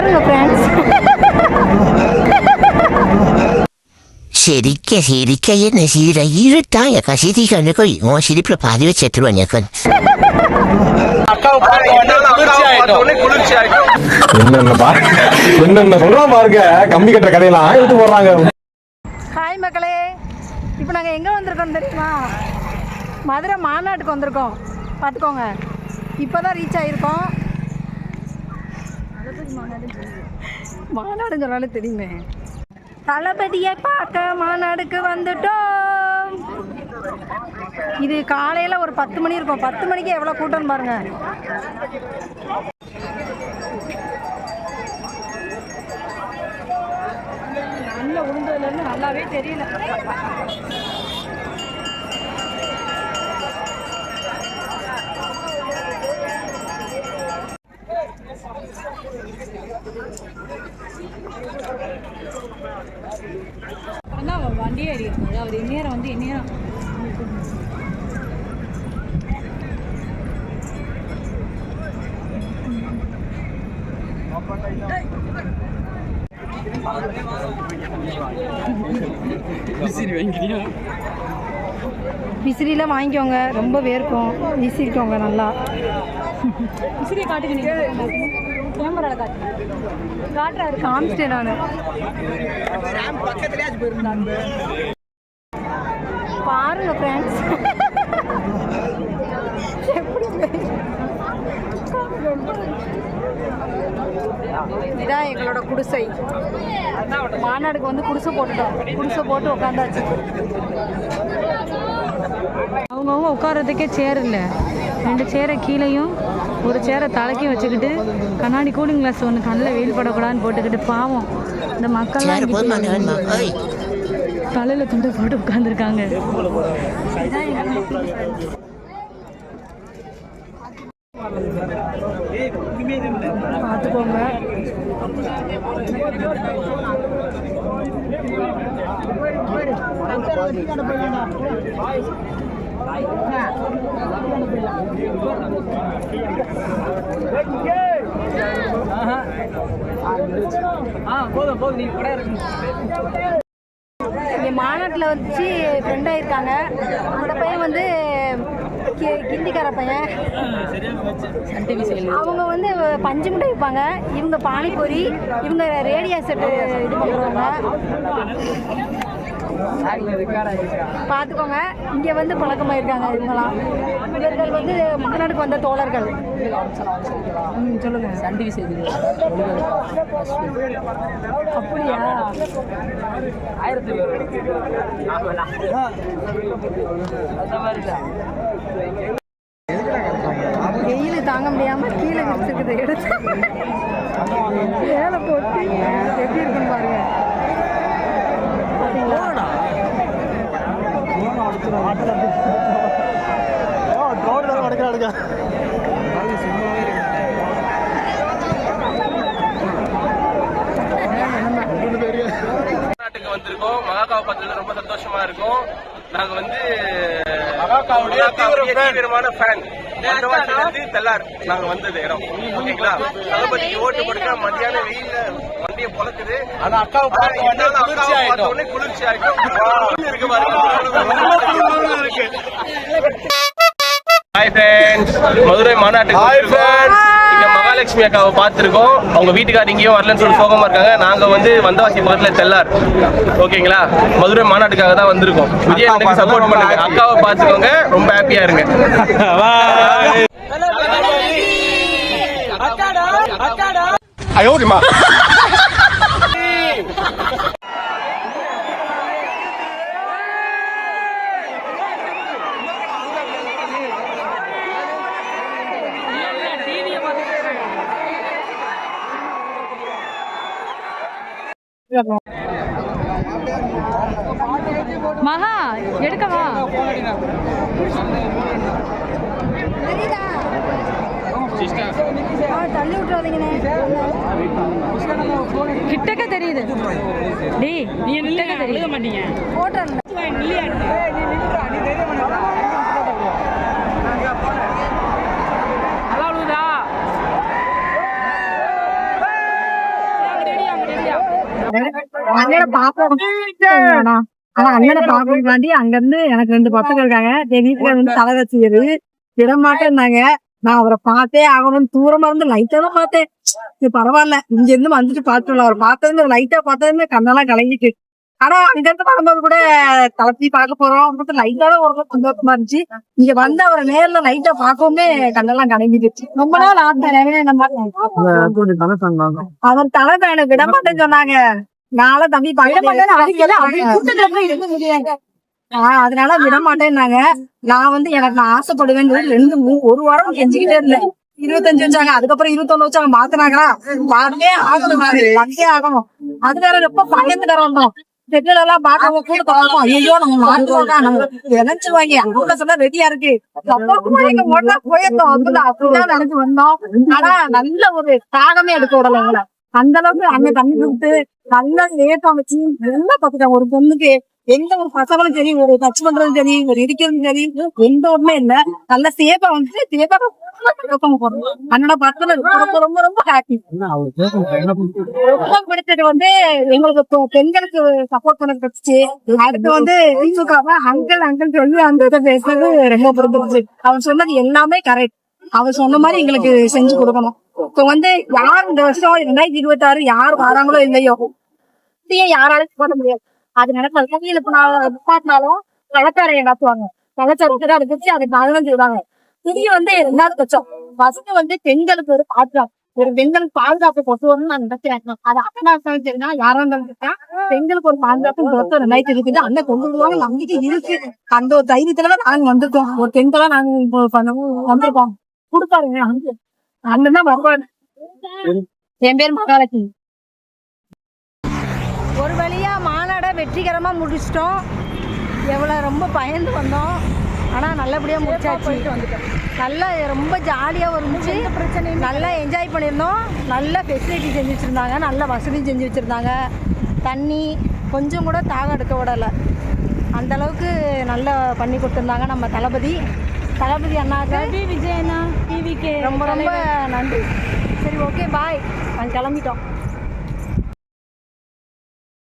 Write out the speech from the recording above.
பாருங்க ஃப்ரெண்ட்ஸ் சிரிக்க சிரிக்க என்ன சீர இருட்டாய கசிதிகளுக்கு உன் சிரிப்புல பாதி வச்சு எடுத்துருவேன் என்னென்ன சொல்றான் பாருங்க கம்பி கட்டுற கதையெல்லாம் எடுத்து போடுறாங்க ஹாய் மக்களே இப்போ நாங்கள் எங்கே வந்திருக்கோம் தெரியுமா மதுரை மாநாட்டுக்கு வந்திருக்கோம் பார்த்துக்கோங்க இப்போ தான் ரீச் ஆகிருக்கோம் மாநாடுன்னு சொன்னாலும் தெரியுமே. தளபதியை பார்க்க மாநாடுக்கு வந்துட்டோம். இது காலையில் ஒரு பத்து மணி இருக்கும். பத்து மணிக்கு எவ்வளோ கூட்டம் பாருங்க. நல்ல உளுந்ததுலேருந்து நல்லாவே தெரியல அப்புறம் தான் வண்டி ஏறி இருக்காது அவர் இந்நேரம் வந்து இந்நேரம் விசிறிலாம் வாங்கிக்கோங்க. ரொம்ப வேர்க்கும். விசிறிக்கோங்க நல்லா. விசிறியை காட்டுங்க கேமராவில் காட்டு. காட்டுறாரு காமிச்சிட்டேன் நான். பாருங்க ஃப்ரெண்ட்ஸ் இதான் எங்களோட குடிசை. மாநாடுக்கு வந்து குடிசை போட்டுட்டோம். குடிசை போட்டு உட்காந்தாச்சு அவங்கவுங்க உட்கார்றதுக்கே சேர் இல்லை. ரெண்டு சேரை கீழேயும் ஒரு சேரை தலைக்கும் வச்சுக்கிட்டு கண்ணாடி கூலிங் கிளாஸ் ஒன்று கண்ணில் வெயில் படக்கூடாதுன்னு போட்டுக்கிட்டு பாவம். இந்த மக்கள்லாம் சேர போதுமா இங்கிட்டு வேணுமா ஏய் போதும் துண்டை போட்டு உட்காந்துருக்காங்க பார்த்துக்கோங்க. இங்கே மாநாட்டில் வச்சு ஃப்ரெண்ட் ஆயிருக்காங்க. அந்த பையன் வந்து கி- கிந்திக்கார பையன். அவங்க வந்து பஞ்சு முட்டை விற்பாங்க. இவங்க பானிபூரி இவங்க ரேடியா செட்டு இது பண்ணுவாங்க. பார்த்துக்கோங்க. இங்கே வந்து பழக்கமாக இருக்காங்க இவங்களாம் இவர்கள் வந்து மக்கநாடுக்கு வந்த தோழர்கள். ம் சொல்லுங்க. சண்டி செய்தி அப்படியா? ஆயிரத்தி வெயில் தாங்க முடியாமல் கீழே வச்சுருக்குது எடுத்து நாட்டுக்கு வந்திருக்கோம். மகாகாவ பார்த்ததுல ரொம்ப சந்தோஷமா இருக்கும். நாங்க வந்து மகாகாவுடைய தீவிரமான ஃபேன் தெல்லார் நாங்க வந்தது இடம். ஓகேங்களா? தளபதிக்கு ஓட்டு கொடுக்க மத்தியான வெயில்ல வண்டியை பொழக்குது. அது அக்காவை பார்த்த உடனே குளிர்ச்சி ஆயிடும் இருக்கு பாருங்க இருக்கு. ஹாய் ஃப்ரெண்ட்ஸ் மதுரை மாநாட்டுக்கு ஹாய் ஃப்ரெண்ட்ஸ் இங்க மகாலட்சுமி அக்காவை பார்த்துருக்கோம். அவங்க வீட்டுக்காரர் இங்கேயும் வரலன்னு சொல்லி சோகமா இருக்காங்க. நாங்க வந்து வந்தவாசி பக்கத்துல தெல்லார். ஓகேங்களா? மதுரை மாநாட்டுக்காக தான் வந்திருக்கோம். விஜய் எனக்கு சப்போர்ட் பண்ணுங்க. அக்காவை பார்த்துக்கோங்க. ரொம்ப ஹாப்பியா இருங்க. மகா எடுக்கவா தள்ளி விட்டுறாதீங்கண்ணே. கிட்டக்க தெரியுது. டேய் நீ கிட்டக்க தெரியுத. மாட்டீங்க. போட்டோ அண்ணனை பாப்போம். ஆனா அண்ணனை பாக்கறதுக்காண்டி அங்க இருந்து எனக்கு ரெண்டு பசங்க இருக்காங்க என் வீட்டுல வந்து தலை வச்சுக்கிறது விடமாட்டேன்னாங்க நான் அவரை பார்த்தே ஆகணும்னு தூரமா இருந்து லைட்டா தான் பார்த்தேன் இது பரவாயில்ல இங்க இருந்து வந்துட்டு பார்த்துடலாம் அவர் பார்த்ததுமே லைட்டா பார்த்ததுமே கண்ணெல்லாம் கலங்கிட்டு ஆனா அங்க இருந்து வரும்போது கூட தளர்த்தி பார்க்க போறோம். லைட்டா தான் ஒரு சந்தோஷமா இருந்துச்சு. இங்க வந்து அவரை நேர்ல லைட்டா பார்க்கவுமே கண்ணெல்லாம் கலங்கிடுச்சு. ரொம்ப நாள் ஆசை நிறைய அவர் தலை பேனை விட மாட்டேன்னு சொன்னாங்க. நாள தம்பி அதனால விட மாட்டேன்னாங்க. நான் வந்து எனக்கு நான் ஆசைப்படுவேன் ரெண்டு ஒரு வாரம் கெஞ்சிக்கிட்டே இருந்தேன். இருபத்தஞ்சு வச்சாங்க. அதுக்கப்புறம் இருபத்தொன்னு வச்சாங்க. மாத்தினாங்களா? பார்த்தே ஆகணும். வந்தே ஆகணும். அது வேற ரொம்ப பயந்துட்டு வந்தோம்? செட்டில் எல்லாம் பார்க்கவும் கூட பார்ப்போம் ஐயோ நம்ம மாட்டுவோம் நம்ம இணைச்சிருவாங்க அங்க சொல்ல ரெடியா இருக்கு. அப்பா எங்க ஓட்டா போயிருந்தோம். வந்து அப்படிதான் நினைச்சு வந்தோம். ஆனா நல்ல ஒரு தாகமே எடுக்க விடல எங்களை. அந்த அளவுக்கு அங்க தண்ணி கொடுத்து நல்லா லேட்டா வச்சு நல்லா பாத்துட்டாங்க ஒரு பொண்ணுக்கு எந்த ஒரு பசங்களும் சரி ஒரு டச் பண்றதும் சரி ஒரு இடிக்கிறதும் சரி எந்த ஒண்ணுமே இல்ல. நல்ல சேஃபா வந்து சேஃபா போறோம் அண்ணோட பக்கத்துல ரொம்ப ரொம்ப ரொம்ப ஹாப்பி ரொம்ப பிடிச்சது வந்து எங்களுக்கு பெண்களுக்கு சப்போர்ட் பண்ண கிடைச்சிச்சு அடுத்து வந்து திமுக அங்கிள் அங்கிள் சொல்லி அந்த இதை பேசுறது ரொம்ப பிடிச்சிருச்சு அவன் சொன்னது எல்லாமே கரெக்ட் அவர் சொன்ன மாதிரி எங்களுக்கு செஞ்சு கொடுக்கணும் இப்போ வந்து யார் இந்த வருஷம் ரெண்டாயிரத்தி இருபத்தி ஆறு யார் வராங்களோ இல்லையோ இதையே யாராலும் போட முடியாது அது நடக்காது கையில் இப்ப நான் நிப்பாட்டினாலும் கலாச்சாரம் நடத்துவாங்க கலாச்சாரத்தை அதை வச்சு அதை பதினஞ்சு செய்வாங்க இது வந்து ரெண்டாவது பட்சம் ஃபர்ஸ்ட் வந்து பெண்களுக்கு ஒரு பாதுகாப்பு. ஒரு பெண்களுக்கு பாதுகாப்பு கொண்டு வரணும்னு நான் நினைக்கிறேன். அது அண்ணா இருந்தாலும் சரினா யாரா இருந்தாலும் பெண்களுக்கு ஒரு பாதுகாப்பு பொறுத்த ரெண்டாயிரத்தி இருக்குது. அந்த கொண்டு வருவாங்க. நம்பிக்கை இருக்கு. அந்த ஒரு தைரியத்துல நாங்க வந்திருக்கோம். ஒரு பெண்களா நாங்க பண்ணவும் வந்திருக்கோம். கொடுப்பாருங்க. அண்ணன். அண்ணன் தான் வருவாரு. என் பேர் மகாலட்சுமி. ஒரு வழியா மாநாடை வெற்றிகரமா முடிச்சிட்டோம். எவ்வளோ ரொம்ப பயந்து வந்தோம். ஆனால் நல்லபடியாக முடிச்சாச்சு. நல்லா ரொம்ப ஜாலியாக இருந்துச்சு பிரச்சனை நல்லா என்ஜாய் பண்ணியிருந்தோம். நல்ல ஃபெசிலிட்டி செஞ்சு வச்சுருந்தாங்க. நல்ல வசதி செஞ்சு வச்சுருந்தாங்க. தண்ணி கொஞ்சம் கூட தாகம் எடுக்க விடலை. அந்த அளவுக்கு நல்லா பண்ணி கொடுத்துருந்தாங்க நம்ம தளபதி. தளபதி அண்ணாக்கு விஜயண்ணா டிவிக்கு ரொம்ப ரொம்ப நன்றி. சரி ஓகே பாய் நாங்கள் கிளம்பிட்டோம்.